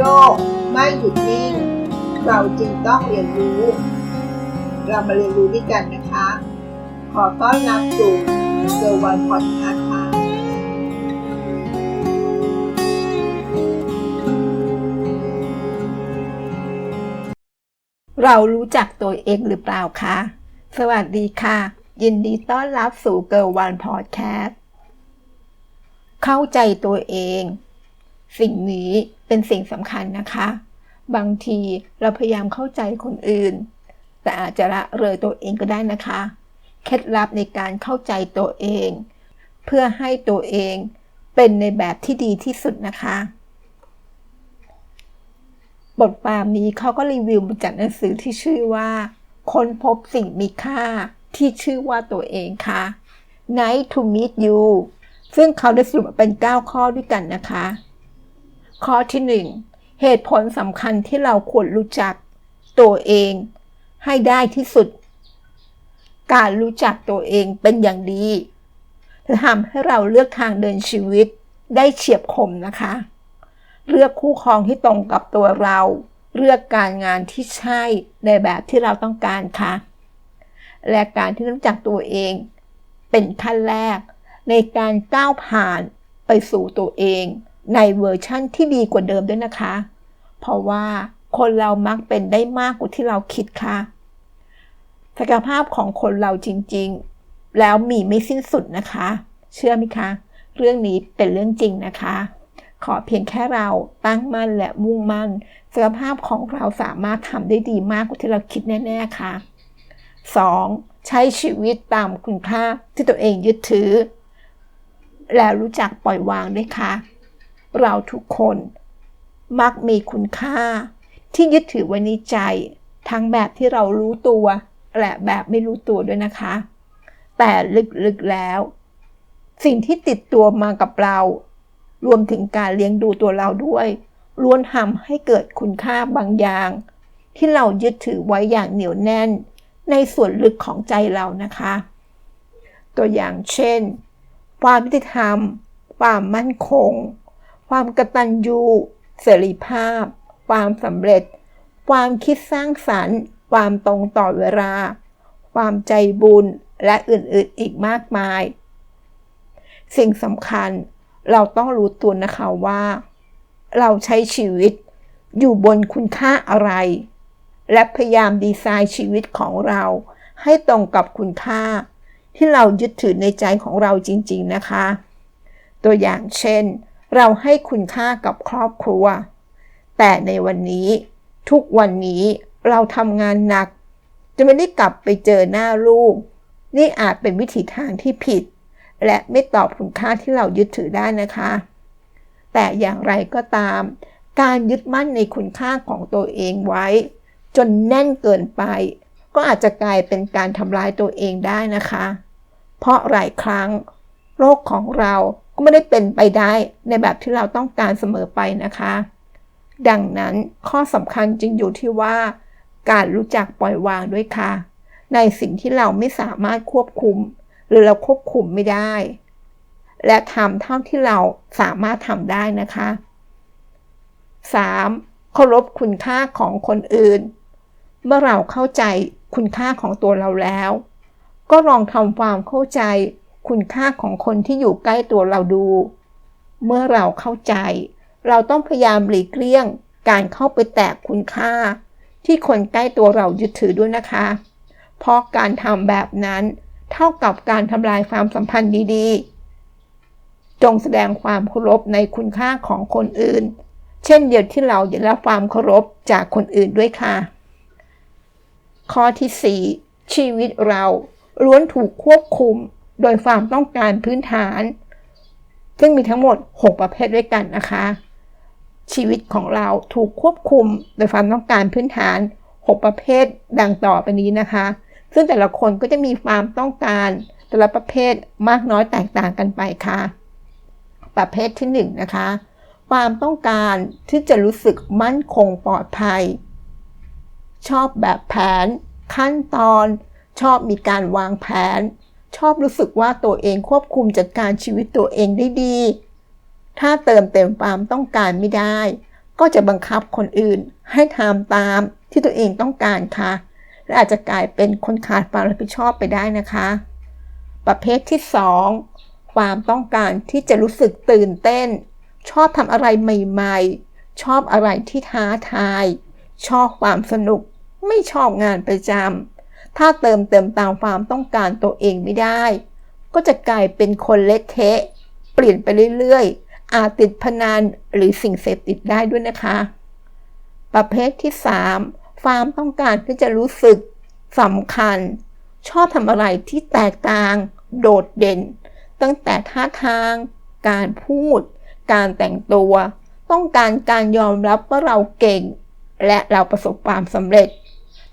โลกไม่หยุดนิ่ง เราจึงต้องเรียนรู้ เรามาเรียนรู้ด้วยกันนะคะ ขอต้อนรับสู่เซอร์วันพอดคาส์ค่ะเรารู้จักตัวเองหรือเปล่าคะ สวัสดีค่ะ ยินดีต้อนรับสู่ Girl One Podcast เข้าใจตัวเอง สิ่งนี้ เป็นสิ่งสำคัญนะคะ บางทีเราพยายามเข้าใจคนอื่น แต่อาจจะละเลยตัวเองก็ได้นะคะ เคล็ดลับในการเข้าใจตัวเอง เพื่อให้ตัวเองเป็นในแบบที่ดีที่สุดนะคะ บทความนี้เขาก็รีวิวมาจากหนังสือที่ชื่อว่า ค้นพบสิ่งมีค่าที่ชื่อว่าตัวเองค่ะ Nice to meet you ซึ่งเขาได้สรุปเป็น 9 ข้อด้วยกันนะคะ ข้อที่ 1 เหตุผลสำคัญที่เราควรรู้จักตัวเองให้ได้ที่สุด การรู้จักตัวเองเป็นอย่างดีจะทำให้เราเลือกทางเดินชีวิตได้เฉียบคมนะคะ เลือกคู่ครองที่ตรงกับตัวเรา เลือกการงานที่ใช่ในแบบที่เราต้องการค่ะ และการที่รู้จักตัวเอง เป็นขั้นแรก ในการก้าวผ่านไปสู่ตัวเอง ในเวอร์ชั่นที่ดีกว่าเดิมด้วยนะคะ เพราะว่าคนเรามักเป็นได้มากกว่าที่เราคิดค่ะศักยภาพของคนเราจริงๆ แล้วมีไม่สิ้นสุดนะคะ เชื่อไหมคะ เรื่องนี้เป็นเรื่องจริงนะคะ ขอเพียงแค่เราตั้งมั่นและมุ่งมั่นศักยภาพของเราสามารถทำได้ดีมากกว่าที่เราคิดแน่ๆค่ะ 2. ใช้ชีวิตตามคุณค่าที่ตัวเองยึดถือ แล้วรู้จักปล่อยวางด้วยค่ะ เราทุกคน มักมีคุณค่า ที่ยึดถือไว้ในใจ ทั้งแบบที่เรารู้ตัว และแบบไม่รู้ตัวด้วยนะคะ แต่ลึกๆแล้ว สิ่งที่ติดตัวมากับเรา รวมถึงการเลี้ยงดูตัวเราด้วยล้วนทำให้เกิดคุณค่าบางอย่าง ที่เรายึดถือไว้อย่างเหนียวแน่น ในส่วนลึกของใจเรานะคะ ตัวอย่างเช่น ความยุติธรรม ความมั่นคง ความกตัญญูเสรีภาพ ความสำเร็จ ความคิดสร้างสรรค์ ความตรงต่อเวลา ความใจบุญและอื่นๆอีกมากมาย สิ่งสำคัญเราต้องรู้ตัวนะคะว่า เราใช้ชีวิตอยู่บนคุณค่าอะไร และพยายามดีไซน์ชีวิตของเรา ให้ตรงกับคุณค่า ที่เรายึดถือในใจของเราจริง ๆนะคะ ตัวอย่างเช่น เราให้คุณค่ากับครอบครัว แต่ในวันนี้ทุกวันนี้เราทำงานหนัก จะไม่ได้กลับไปเจอหน้าลูก นี่อาจเป็นวิถีทางที่ผิด และไม่ตอบคุณค่าที่เรายึดถือได้นะคะ แต่อย่างไรก็ตาม การยึดมั่นในคุณค่าของตัวเองไว้ จนแน่นเกินไป ก็อาจจะกลายเป็นการทำลายตัวเองได้นะคะ เพราะหลายครั้ง โรคของเรา ก็ไม่ได้เป็นไปได้ในแบบที่เราต้องการเสมอไปนะคะ ดังนั้นข้อสำคัญจึงอยู่ที่ว่า การรู้จักปล่อยวางด้วยค่ะ ในสิ่งที่เราไม่สามารถควบคุม หรือเราควบคุมไม่ได้ และทำเท่าที่เราสามารถทำได้นะคะ 3. เคารพคุณค่าของคนอื่น เมื่อเราเข้าใจคุณค่าของตัวเราแล้ว ก็ลองทำความเข้าใจ คุณค่าของคนที่อยู่ใกล้ตัวเราดู เมื่อเราเข้าใจ เราต้องพยายามหลีกเลี่ยง การเข้าไปแตะคุณค่า ที่คนใกล้ตัวเรายึดถือด้วยนะคะ เพราะการทำแบบนั้น เท่ากับการทำลายความสัมพันธ์ดีๆ จงแสดงความเคารพในคุณค่าของคนอื่น เช่นเดียวที่เราได้รับความเคารพจากคนอื่นด้วยค่ะ ข้อที่ 4 ชีวิตเราล้วนถูกควบคุม โดยความต้องการพื้นฐาน ซึ่งมีทั้งหมด 6 ประเภทด้วยกันนะคะ ชีวิตของเราถูกควบคุมโดยความต้องการพื้นฐาน 6 ประเภทดังต่อไปนี้นะคะ ซึ่งแต่ละคนก็จะมีความต้องการแต่ละประเภทมากน้อยแตกต่างกันไปค่ะ ประเภทที่1นนะคะ ความต้องการที่จะรู้สึกมั่นคงปลอดภัย ชอบแบบแผน ขั้นตอน ชอบมีการวางแผน ชอบรู้สึกว่าตัวเองควบคุมจัดการชีวิตตัวเองได้ดี ถ้าเติมเต็มความต้องการไม่ได้ ก็จะบังคับคนอื่นให้ทำตามที่ตัวเองต้องการค่ะ และอาจจะกลายเป็นคนขาดความรับผิดชอบไปได้นะคะ ประเภทที่ 2 ความต้องการที่จะรู้สึกตื่นเต้น ชอบทำอะไรใหม่ๆ ชอบอะไรที่ท้าทาย ชอบความสนุก ไม่ชอบงานประจำ ถ้าเติมเต็มตามความต้องการตัวเองไม่ได้ ก็จะกลายเป็นคนเละเทะ เปลี่ยนไปเรื่อยๆ อาจติดพนันหรือสิ่งเสพติดได้ด้วยนะคะ ประเภทที่ 3 ความต้องการที่จะรู้สึกสำคัญ ชอบทำอะไรที่แตกต่าง โดดเด่น ตั้งแต่ท่าทาง การพูด การแต่งตัว ต้องการการยอมรับว่าเราเก่ง และเราประสบความสำเร็จ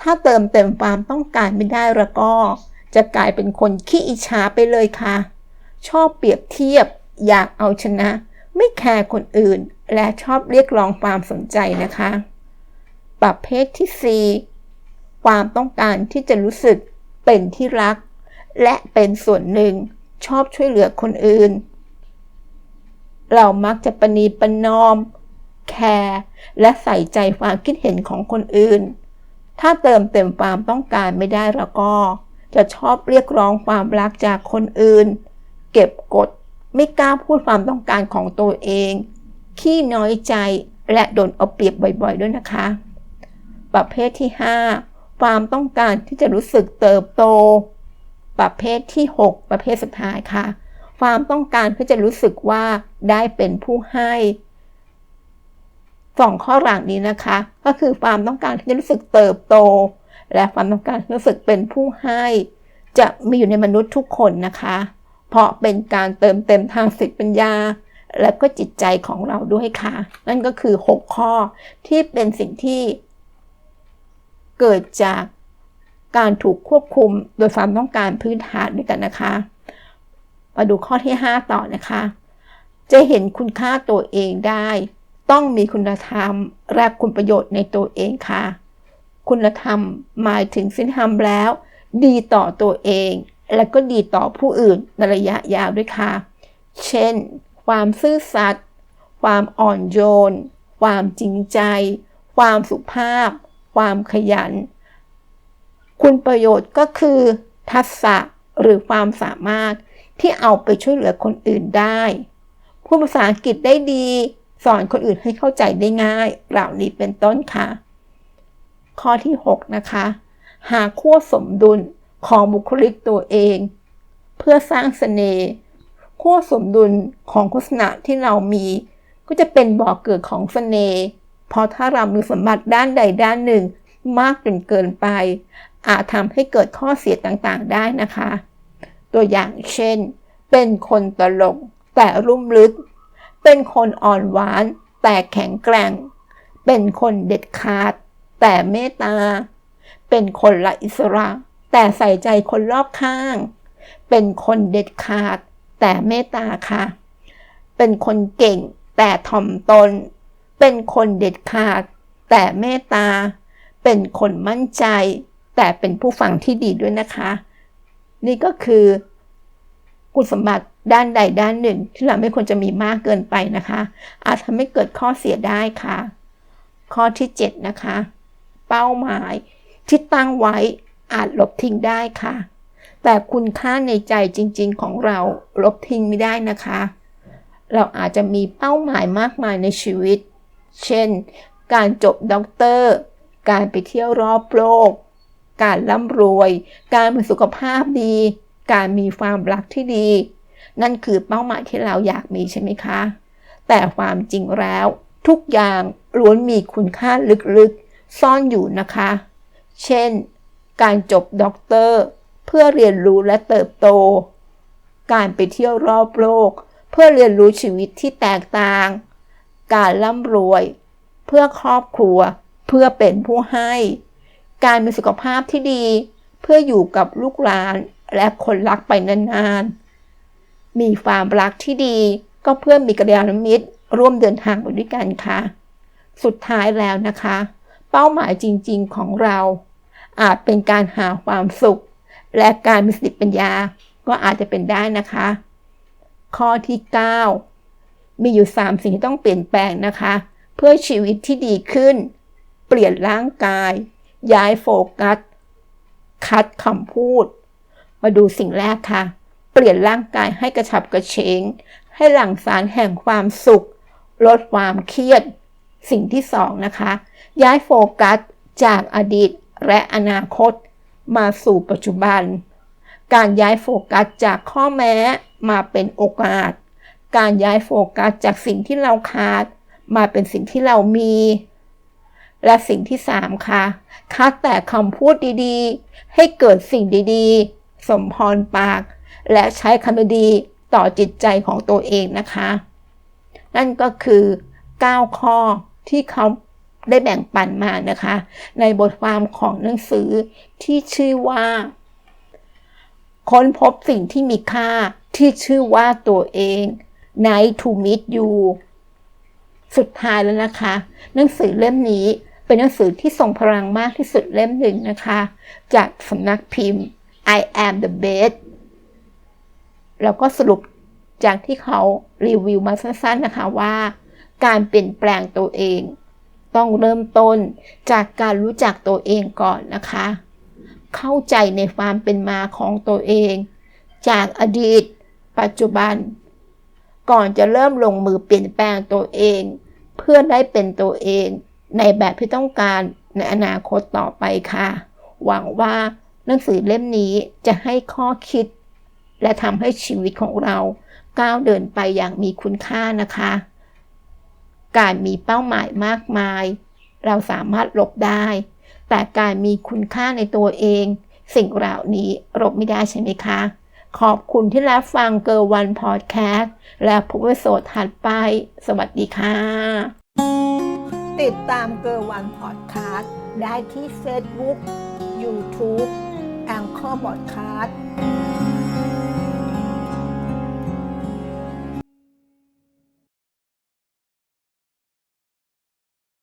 ถ้าเติมเต็มความต้องการไม่ได้แล้วก็ จะกลายเป็นคนขี้อิจฉาไปเลยค่ะ ชอบเปรียบเทียบ อยากเอาชนะ ไม่แคร์คนอื่น และชอบเรียกร้องความสนใจนะคะ ประเภทที่ 4 ความต้องการที่จะรู้สึกเป็นที่รัก และเป็นส่วนหนึ่ง ชอบช่วยเหลือคนอื่น เรามักจะประนีปนอม แคร์ และใส่ใจความคิดเห็นของคนอื่น ถ้าเติมเต็มความต้องการไม่ได้แล้วก็ จะชอบเรียกร้องความรักจากคนอื่น เก็บกด ไม่กล้าพูดความต้องการของตัวเอง ขี้น้อยใจและโดนเอาเปรียบบ่อยๆด้วยนะคะ ประเภทที่ 5 ความต้องการที่จะรู้สึกเติบโต ประเภทที่ 6 ประเภทสุดท้ายค่ะ ความต้องการที่จะรู้สึกว่าได้เป็นผู้ให้ สองข้อหลังนี้นะคะ ก็คือความต้องการที่จะรู้สึกเติบโต และความต้องการรู้สึกเป็นผู้ให้ จะมีอยู่ในมนุษย์ทุกคนนะคะ เพราะเป็นการเติมเต็มทางสติปัญญา และก็จิตใจของเราด้วยค่ะ นั่นก็คือ 6 ข้อที่เป็นสิ่งที่ เกิดจากการถูกควบคุมโดยความต้องการพื้นฐานด้วยกันนะคะ มาดูข้อที่ 5 ต่อนะคะ จะเห็นคุณค่าตัวเองได้ ต้องมีคุณธรรมและคุณประโยชน์ในตัวเองค่ะ คุณธรรมหมายถึงศีลธรรมแล้ว ดีต่อตัวเอง และก็ดีต่อผู้อื่นในระยะยาวด้วยค่ะ เช่น ความซื่อสัตย์ความอ่อนโยน ความจริงใจ ความสุภาพ ความขยัน คุณประโยชน์ก็คือ ทักษะหรือความสามารถที่เอาไปช่วยเหลือคนอื่นได้พูดภาษาอังกฤษได้ดี สอนคนอื่นให้เข้าใจได้ง่ายเหล่านี้เป็นต้นค่ะ ข้อที่ 6 นะคะ หาขั้วสมดุลของบุคลิกตัวเอง เพื่อสร้างเสน่ห์ขั้วสมดุลของโฆษณะที่เรามี ก็จะเป็นบ่อกเกิดของเสน่ห์เพราะถ้าเรามีสมบัติด้านใดด้านหนึ่ง มากจนเกินไป อาจทำให้เกิดข้อเสียต่างๆได้นะคะ ตัวอย่างเช่น เป็นคนตลกแต่รุ่มลึก เป็นคนอ่อนหวานแต่แข็งแกร่ง เป็นคนเด็ดขาด แต่เมตตา เป็นคนละอิสระ แต่ใส่ใจคนรอบข้าง เป็นคนเด็ดขาด แต่เมตตาค่ะ เป็นคนเก่ง แต่ถ่อมตน เป็นคนเด็ดขาด แต่เมตตา เป็นคนมั่นใจ แต่เป็นผู้ฟังที่ดีด้วยนะคะ นี่ก็คือ คุณสมบัติด้านใดด้านหนึ่ง ที่เราไม่ควรจะมีมากเกินไปนะคะ อาจทำให้เกิดข้อเสียได้ค่ะ ข้อที่ 7 นะคะ เป้าหมายที่ตั้งไว้อาจลบทิ้งได้ค่ะ แต่คุณค่าในใจจริง ๆ ของเราลบทิ้งไม่ได้นะคะ เราอาจจะมีเป้าหมายมากมายในชีวิต เช่น การจบด็อกเตอร์ การไปเที่ยวรอบโลก การร่ำรวย การมีสุขภาพดี การมีความรักที่ดี นั่นคือเป้าหมายที่เราอยากมีใช่ไหมคะ แต่ความจริงแล้ว ทุกอย่างล้วนมีคุณค่าลึกๆ ซ่อนอยู่นะคะ เช่น การจบด็อกเตอร์ เพื่อเรียนรู้และเติบโต การไปเที่ยวรอบโลก เพื่อเรียนรู้ชีวิตที่แตกต่าง การร่ำรวย เพื่อครอบครัว เพื่อเป็นผู้ให้ การมีสุขภาพที่ดี เพื่ออยู่กับลูกหลาน และคนรักไปนานๆ มีความรักที่ดีก็เพื่อมีกัลยาณมิตร ร่วมเดินทางไปด้วยกันค่ะ สุดท้ายแล้วนะคะ เป้าหมายจริงๆของเรา อาจเป็นการหาความสุข และการมีสติปัญญาก็อาจจะเป็นได้นะคะ ข้อที่ 9 มีอยู่ 3 สิ่งที่ต้องเปลี่ยนแปลงนะคะ เพื่อชีวิตที่ดีขึ้น เปลี่ยนร่างกาย ย้ายโฟกัส คัดคำพูด มาดูสิ่งแรกค่ะ เปลี่ยนร่างกายให้กระฉับกระเฉง ให้หลั่งสารแห่งความสุข ลดความเครียด สิ่งที่สองนะคะ ย้ายโฟกัสจากอดีตและอนาคต มาสู่ปัจจุบัน การย้ายโฟกัสจากข้อแม้มาเป็นโอกาส การย้ายโฟกัสจากสิ่งที่เราขาด มาเป็นสิ่งที่เรามี และสิ่งที่สามค่ะคัดแต่คำพูดดีๆ ให้เกิดสิ่งดีๆ สมพรปาก และใช้คำดีต่อจิตใจของตัวเองนะคะ นั่นก็คือ 9 ข้อที่เขาได้แบ่งปันมานะคะ ในบทความของหนังสือที่ชื่อว่า ค้นพบสิ่งที่มีค่าที่ชื่อว่าตัวเอง Night to Meet You สุดท้ายแล้วนะคะ หนังสือเล่มนี้เป็นหนังสือที่ทรงพลังมากที่สุดเล่มหนึ่งนะคะ จากสำนักพิมพ์ I am the best แล้วก็สรุปจากที่เขารีวิวมาสั้นๆนะคะว่า การเปลี่ยนแปลงตัวเอง ต้องเริ่มต้นจากการรู้จักตัวเองก่อนนะคะ เข้าใจในความเป็นมาของตัวเอง จากอดีต ปัจจุบัน ก่อนจะเริ่มลงมือเปลี่ยนแปลงตัวเอง เพื่อได้เป็นตัวเองในแบบที่ต้องการในอนาคตต่อไปค่ะ หวังว่า หนังสือเล่มนี้จะให้ข้อคิด และทำให้ชีวิตของเรา ก้าวเดินไปอย่างมีคุณค่านะคะ การมีเป้าหมายมากมาย เราสามารถหลบได้ แต่การมีคุณค่าในตัวเอง สิ่งเหล่านี้หลบไม่ได้ใช่ไหมคะ ขอบคุณที่รับฟังเกอร์วันพอดแคสต์และพบกันโสดถัดไป สวัสดีค่ะ ติดตามเกอร์วันพอดแคสต์ได้ที่ Facebook YouTube กอบอดคาส